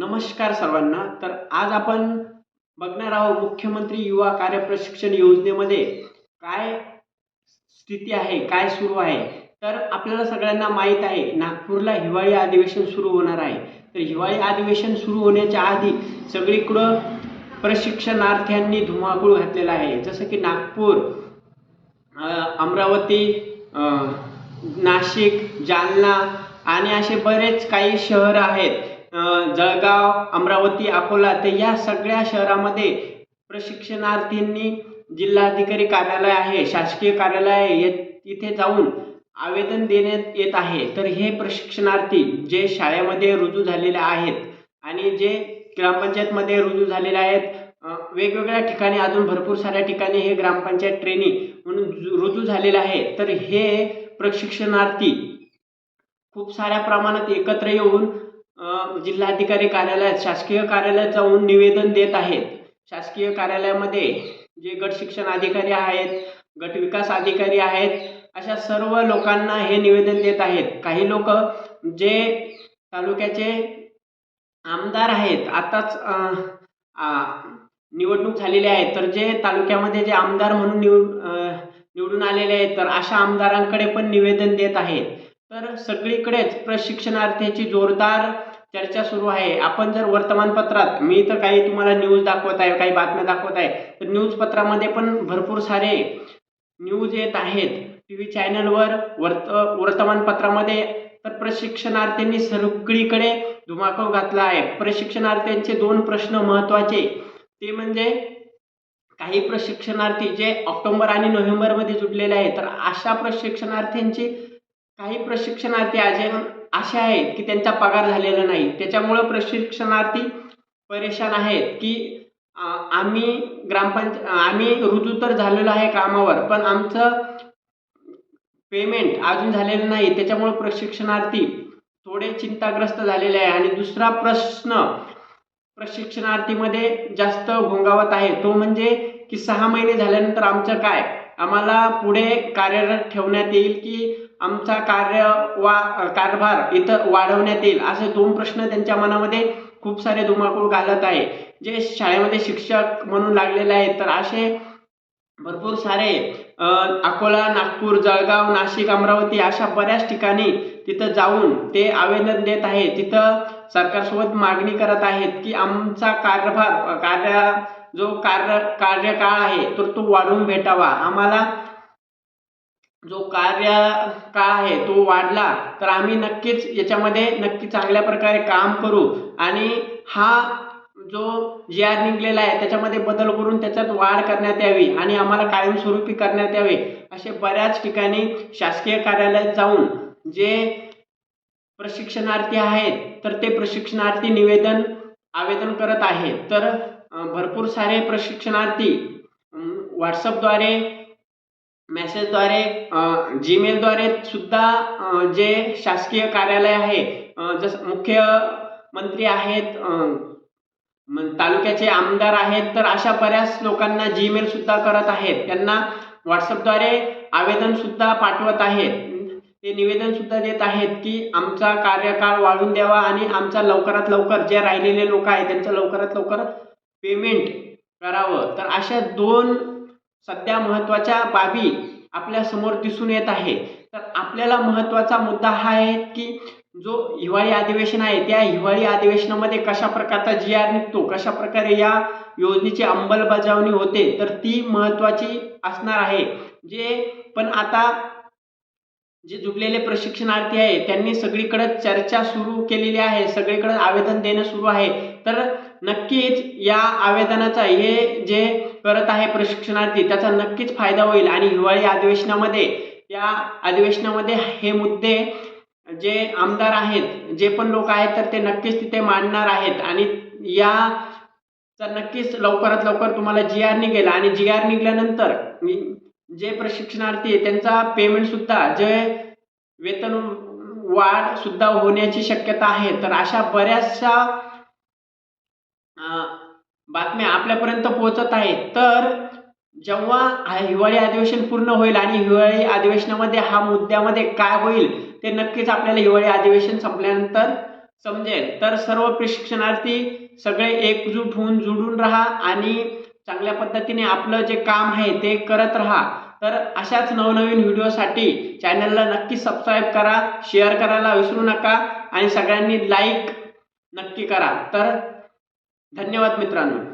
नमस्कार सर्वांना. तर आज आपण बघणार आहोत मुख्यमंत्री युवा कार्य प्रशिक्षण योजनेमध्ये काय स्थिती आहे काय सुरू आहे. तर आपल्याला सगळ्यांना माहीत आहे नागपूरला हिवाळी अधिवेशन सुरू होणार आहे. तर हिवाळी अधिवेशन सुरू होण्याच्या आधी सगळीकडं प्रशिक्षणार्थ्यांनी धुमाकूळ घातलेला आहे. जसं की नागपूर अमरावती नाशिक जालना आणि असे बरेच काही शहर आहेत. जळगाव अमरावती अकोला तर या सगळ्या शहरामध्ये प्रशिक्षणार्थींनी जिल्हाधिकारी कार्यालय आहे शासकीय कार्यालय आहे ये- तिथे जाऊन आवेदन देण्यात येत आहे. तर हे प्रशिक्षणार्थी जे शाळेमध्ये रुजू झालेले आहेत आणि जे ग्रामपंचायतमध्ये रुजू झालेले आहेत वेगवेगळ्या ठिकाणी अजून भरपूर साऱ्या ठिकाणी हे ग्रामपंचायत ट्रेनिंग म्हणून जु- रुजू झालेलं आहे. तर हे प्रशिक्षणार्थी खूप साऱ्या प्रमाणात एकत्र येऊन जिल्हाधिकारी कार्यालयात शासकीय कार्यालयात जाऊन निवेदन देत आहेत. शासकीय कार्यालयामध्ये जे गट शिक्षण अधिकारी आहेत गट विकास अधिकारी आहेत अशा सर्व लोकांना हे निवेदन देत आहेत. काही लोक जे तालुक्याचे आमदार आहेत आताच निवडणूक झालेली आहे. तर जे तालुक्यामध्ये जे आमदार म्हणून निव निवडून आलेले आहेत तर अशा आमदारांकडे पण निवेदन देत आहेत. तर सगळीकडेच प्रशिक्षणार्थीची जोरदार चर्चा सुरू आहे. आपण जर वर्तमानपत्रात मी तर काही तुम्हाला न्यूज दाखवत आहे काही बातम्या दाखवत आहे तर न्यूज पत्रामध्ये पण भरपूर सारे न्यूज येत आहेत. टी व्ही चॅनलवर वर्त वर्तमानपत्रामध्ये तर प्रशिक्षणार्थींनी सगळीकडे धुमाकूळ घातला आहे. प्रशिक्षणार्थ्यांचे दोन प्रश्न महत्त्वाचे. ते म्हणजे काही प्रशिक्षणार्थी जे ऑक्टोबर आणि नोव्हेंबरमध्ये जुडलेले आहेत तर अशा प्रशिक्षणार्थ्यांची काही प्रशिक्षणार्थी अजय असे आहेत की त्यांचा पगार झालेला नाही. त्याच्यामुळं प्रशिक्षणार्थी परेशान आहेत की आम्ही ग्रामपंच आम्ही रुजू तर झालेलो आहे कामावर पण आमचं पेमेंट अजून झालेलं नाही. त्याच्यामुळं प्रशिक्षणार्थी थोडे चिंताग्रस्त झालेले आहे. आणि दुसरा प्रश्न प्रशिक्षणार्थीमध्ये जास्त घोंगावत आहे. तो म्हणजे की सहा महिने झाल्यानंतर आमचं काय? आम्हाला पुढे कार्यरत ठेवण्यात येईल की आमचा कार्य वा कारभार इथं वाढवण्यात येईल असे दोन प्रश्न त्यांच्या मनामध्ये खूप सारे धुमाकूळ घालत आहे. जे शाळेमध्ये शिक्षक म्हणून लागलेले आहेत तर असे भरपूर सारे अकोला नागपूर जळगाव नाशिक अमरावती अशा बऱ्याच ठिकाणी तिथं जाऊन ते आवेदन देत आहे तिथं सरकारसोबत मागणी करत आहेत की आमचा कार्यभार कार्य जो कार्य कार्यकाळ आहे तर तो वाढवून भेटावा. आम्हाला जो कार्यकाळ आहे तो वाढला तर आम्ही नक्कीच याच्यामध्ये नक्की चांगल्या प्रकारे काम करू. आणि हा जो जी आर निघलेला आहे त्याच्यामध्ये बदल करून त्याच्यात वाढ करण्यात यावी आणि आम्हाला कायमस्वरूपी करण्यात यावे असे बऱ्याच ठिकाणी शासकीय कार्यालयात जाऊन जे प्रशिक्षणार्थी आहेत तर ते प्रशिक्षणार्थी निवेदन आवेदन करत आहेत. तर भरपूर सारे प्रशिक्षणार्थी व्हॉट्सअपद्वारे मेसेजद्वारे जीमेलद्वारे सुद्धा जे शासकीय कार्यालय आहे जसं मुख्यमंत्री आहेत म- तालुक्याचे आमदार आहेत तर अशा बऱ्याच लोकांना जीमेल सुद्धा करत आहेत. त्यांना व्हॉट्सअपद्वारे आवेदन सुद्धा पाठवत आहेत. ते निवेदन सुद्धा देत आहेत की आमचा कार्यकाळ वाढून द्यावा आणि आमचा लवकरात लवकर जे राहिलेले लोक आहेत त्यांचं लवकरात लवकर पेमेंट करावं. तर अशा दोन सध्या महत्त्वाच्या बाबी आपल्यासमोर दिसून येत आहे. तर आपल्याला महत्त्वाचा मुद्दा हा आहे की जो हिवाळी अधिवेशन आहे त्या हिवाळी अधिवेशनामध्ये कशा प्रकारचा जी आर निघतो कशा प्रकारे या योजनेची अंमलबजावणी होते तर ती महत्त्वाची असणार आहे. जे पण आता जे जुडलेले प्रशिक्षणार्थी आहे त्यांनी सगळीकडे चर्चा सुरू केलेली आहे सगळीकडे आवेदन देणं सुरू आहे. तर नक्कीच या आवेदनाचा हे जे करत आहे प्रशिक्षणार्थी त्याचा नक्कीच फायदा होईल. आणि हिवाळी अधिवेशनामध्ये या अधिवेशनामध्ये हे मुद्दे जे आमदार आहेत जे पण लोक आहेत तर ते नक्कीच तिथे मांडणार आहेत. आणि या तर नक्कीच लवकरात लवकर तुम्हाला जी आर निघेल. आणि जी आर निघाल्यानंतर जे प्रशिक्षणार्थी त्यांचा पेमेंट सुद्धा जे वेतन वाढ सुद्धा होण्याची शक्यता आहे. तर अशा बऱ्याचशा बातम्या आपल्यापर्यंत पोहोचत आहेत. तर जेव्हा हिवाळी अधिवेशन पूर्ण होईल आणि हिवाळी अधिवेशनामध्ये हा मुद्द्यामध्ये काय होईल ते नक्कीच आपल्याला हिवाळी अधिवेशन संपल्यानंतर समजेल. तर सर्व प्रशिक्षणार्थी सगळे एकजूट होऊन जुळून राहा आणि चांगल्या पद्धतीने आपलं जे काम आहे ते करत राहा. तर अशाच नवनवीन व्हिडिओसाठी चॅनलला नक्की सबस्क्राईब करा शेअर करायला विसरू नका आणि सगळ्यांनी लाईक नक्की करा. तर धन्यवाद मित्रांनो.